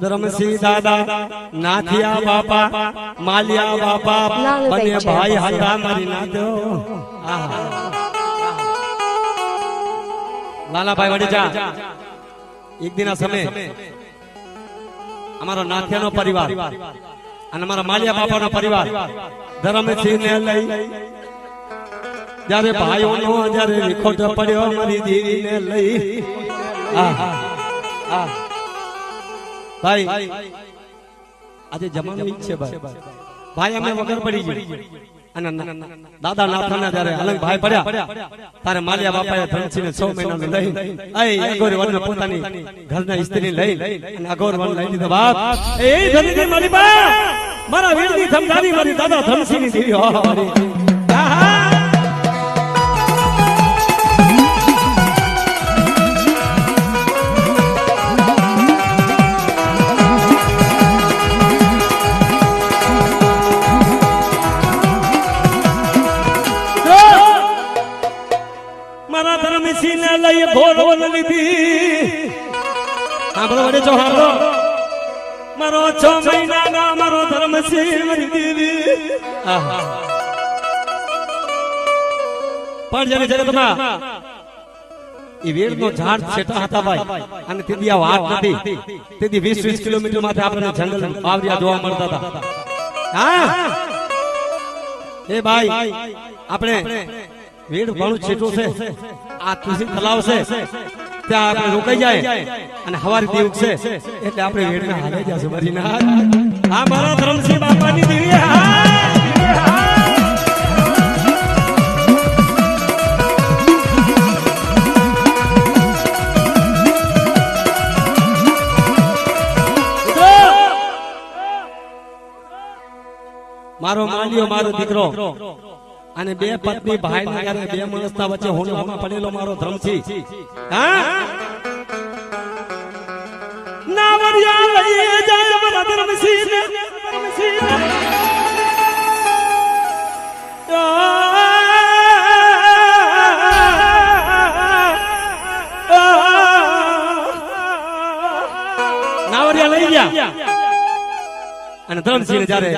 ધર્મસિંહ દાદા નાથિયા બાપા માલિયા બાપા બંને ભાઈ હતા મારી નાથો આહા. લાલાભાઈ વડેજા એક દિના સમય અમારો નાથિયાનો પરિવાર અને અમારા માલિયા બાપાનો પરિવાર ધર્મસિંહ ને લઈ જ્યારે ભાઈઓનો જ્યારે વિખોટ પડ્યો મારી દેવીને લઈ આ આહા. ભાઈ આજે જમાનો છે ભાઈ ભાઈ અમે વગર પડી અને દાદા નાથાના જયારે અલંગ ભાઈ પડ્યા તારે માલિયા બાપાએ ધનસિંહને છ મહિનાનું લઈ અઘોર વનને પોતાની ઘરના સ્ત્રી લઈ અને અઘોર વન લઈ લીધો બાપ એ ધનસિંહ મારી બા મારા વીરની ધમધારી મારી દાદા ધનસિંહની દેવી વડે મારો છ મહિનાના મારો આહા. પણ જ્યારે જગતમાં એ વેડનો ઝાડ છેટા હતા ભાઈ, અને તેથી આ વાત નથી, તેથી વીસ વીસ કિલોમીટરમાંથી આપણને જંગલ આવરિયા જોવા મળતા હતા. હા. એ ભાઈ, આપણે વેડ ઘણું છેટું છે, આ તુસી તલાવ છે. ત્યાં આપણે રોકાઈ જાય. અને હવારથી છે એટલે આપણે વેડના હાલે જશે મરીના આ મારા ધર્મસિંહ બાપાની દેવી. હા. મારો માલિયો, મારો દીકરો. અને બે પત્ની ભાઈ ને જ્યારે બે માણસના વચ્ચે હોનો પડેલો મારો ધર્મ છે. નાવરિયા ધર્મસિંહ ધર્મસિંહ લઈ ગયા. અને ધનસિંહ જ્યારે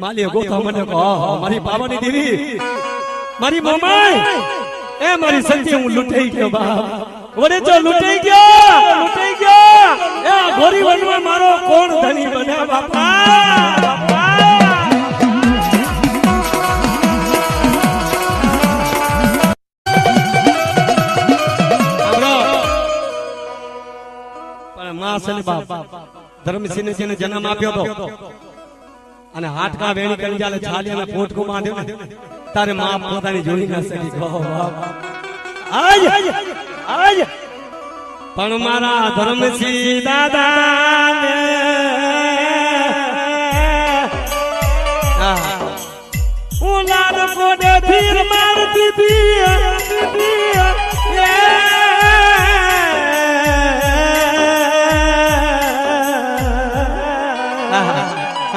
માલીએ ગોથા મને કહો. મારી બાબાની દેવી. મારી મોમાઈ એ મારી સતી હું લૂંટાઈ ગયો બાપ. વડે જો લૂંટાઈ ગયો. લૂંટાઈ ગયો. એ ઘોરી વનમાં મારો કોણ ધણી બન્યા બાપા. માં છે ને બાપ. ધર્મસિંહ જેને જન્મ આપ્યો હતો અને હાટકા વેણી કરી જાલે છાલી અને પોટકું બાંધ્યું ને, તારે માં પોતાની જોડી ના સકી કહો. આજ આજ પણ મારા ધર્મસિંહ દાદા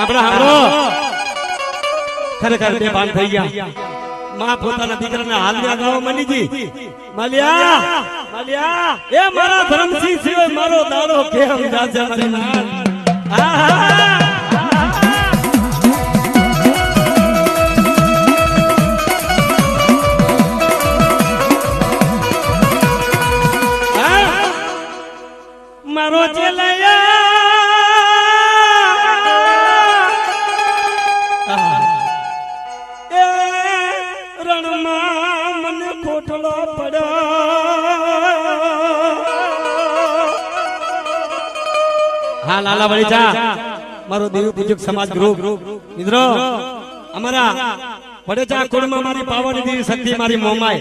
સાંભળો સાંભળો ખરેખર બે ભાન થઈ ગયા માં પોતાના દીકરાને હાલ્યા ગાવ મનીજી માલિયા માલિયા એ મારા ધર્મસિંહ સિવાય મારો દાડો કેમ જાજે મારી નાન આહા! હા? મારો ચેલૈયા હા લાલા વળીચા મારો દેવ પૂજક સમાજ ગ્રુપ મિત્રો, અમારા વડેચા કુળમાં મારી પાવન દેવી શક્તિ મારી મોમાય.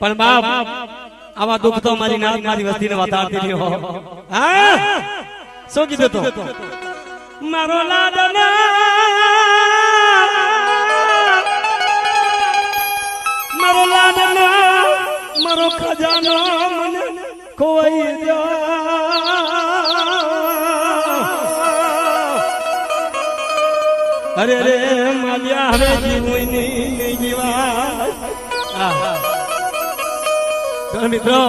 પણ બાપ, આવા દુઃખ તો મારી નાત મારી વસ્તીને નહીં હો હા? શું કીધું તો? મારો લાડના મારો લાડનો મારો ખજાનો મને ખોવાઈ ગયો. અરે રે માલ્યા હવે જીવું નહીં જીવા. મિત્રો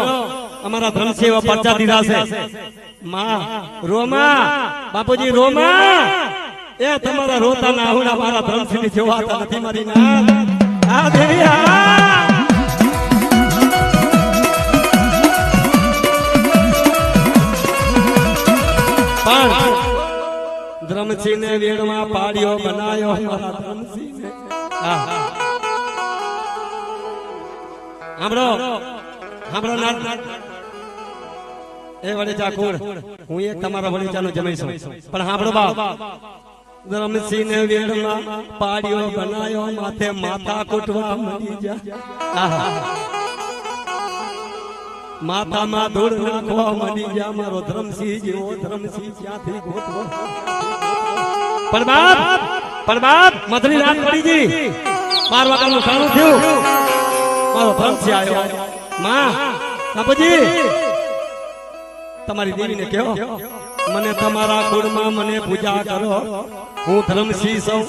અમારા ધન એવા પરચા દીધા છે માં રોમા બાપુજી રોમા. એ તમારા રોતા ના આહુડા મારા ધનની જોવાતા નથી મારી ના આ દેવી આ. પણ ધ્રમસિંહ ને વેડમાં પાડ્યો બનાયો મારા ધ્રમસિંહ ને સાંભળો સાંભળો ના એ વડેચા કુળ, હું એ તમારા વડેચાનો જમાઈ છું પણ સાંભળો બાપ. ધ્રમસિંહ ને વેડમાં પાડ્યો બનાયો, માથે માથા કૂટવા મળી જા. આહા. માથામાં ધૂળ નાખવા મળી ગયા મારો ધરમસિંહ જેવો ધરમસિંહ ક્યાંથી ગોતવો? પણ બાપ પણ બાપ મધરી રાત પડી ગઈ. બાર સારું થયું. મારો ધરમસિંહ આવ્યો. માં બાપુજી તમારી દેવીને કહો, મને તમારા કુળમાં મને પૂજા કરો. હું ધર્મસિંહ સૌ.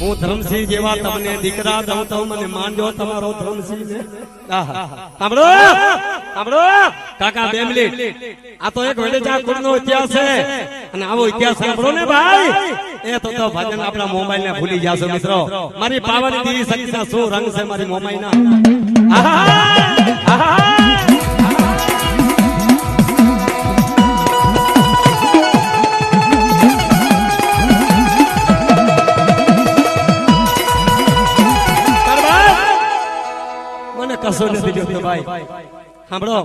હું ધર્મસિંહ જેવા તમને દીકરા દઉં તો મને માનજો તમારો ધર્મસિંહ સાંભળો સાંભળો. કાકા, બે મિનિટ. આ તો એક વેડેજા કુળનો ઇતિહાસ છે. અને આવો ઇતિહાસ સાંભળો ને ભાઈ. એ તો તો ભજન આપણા મોબાઈલ ને ભૂલી જાશો મિત્રો. મારી પાવન દેવી શક્તિના શું રંગ છે મારી મોબાઈલ ના આહા આહા. કશું નથી જોતું ભાઈ. સાંભળો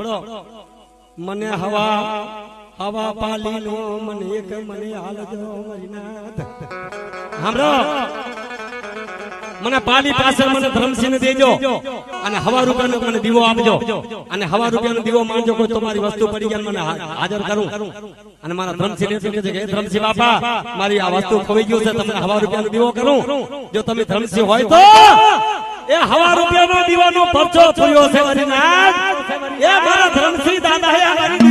મને હવા હવા પાલી નો મને એક મને હાલજો મરીનાથ સાંભળો મને પાલી પાછળ મને ધર્મસિંહ દેજો અને હવા રૂપિયાનો મને દીવો આપજો. અને હવા રૂપિયાનો દીવો માંગજો કોઈ તમારી વસ્તુ પડી ગયા મને હાજર કરું. અને મારા ધર્મસિંહ કહે છે કે ધર્મસિંહ બાપા મારી આ વસ્તુ ખોઈ ગયું છે તમને હવા રૂપિયાનો દીવો કરું. જો તમે ધર્મસિંહ હોય તો એ હવા રૂપિયાનો દીવાનો પરચો થયો છે એ મારા ધર્મસિંહ દાદા હે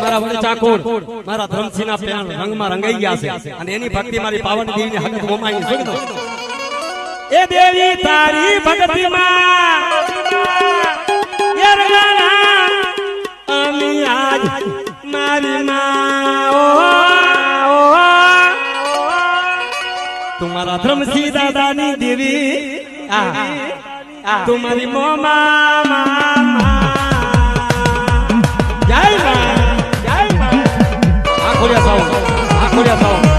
અમારા વડે ચાકોડ મારા ધર્મસિંહના પ્રેમ રંગમાં રંગાઈ ગયા છે. અને એની ભક્તિ મારી પાવન દેવીની હકત મોમાઈ છે. સમજી એ દેવી તારી ભક્તિમાં એ રંગાના. અમી આજ મારી માં ઓ, ઓ, તું ધર્મસિંહ દાદાની દેવી આ, તુમારી મારી મોમા. આ ખોડિયા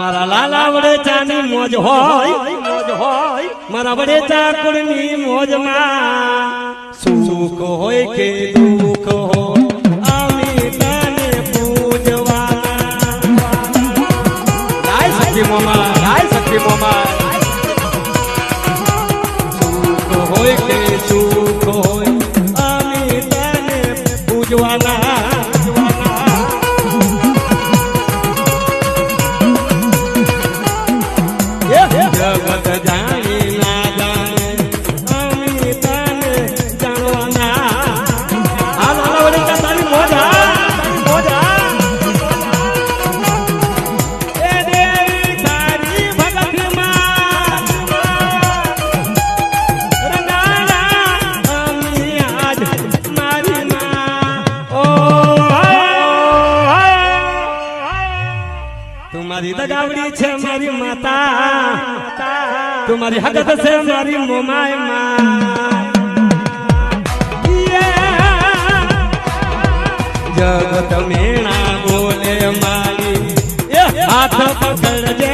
મારા લાલા વડેચાની મોજ હોય મોજ હોય, મારા વડેચા કુળની મોજમાં. સુખ હોય કે દુઃખ હોય મોમા હોય કે સુખ મારી દગાવડી છે મારી માતા. તું મારી હગત છે મારી મોમાયમાં જગત મેણા બોલે મારી. હાથ પકડજે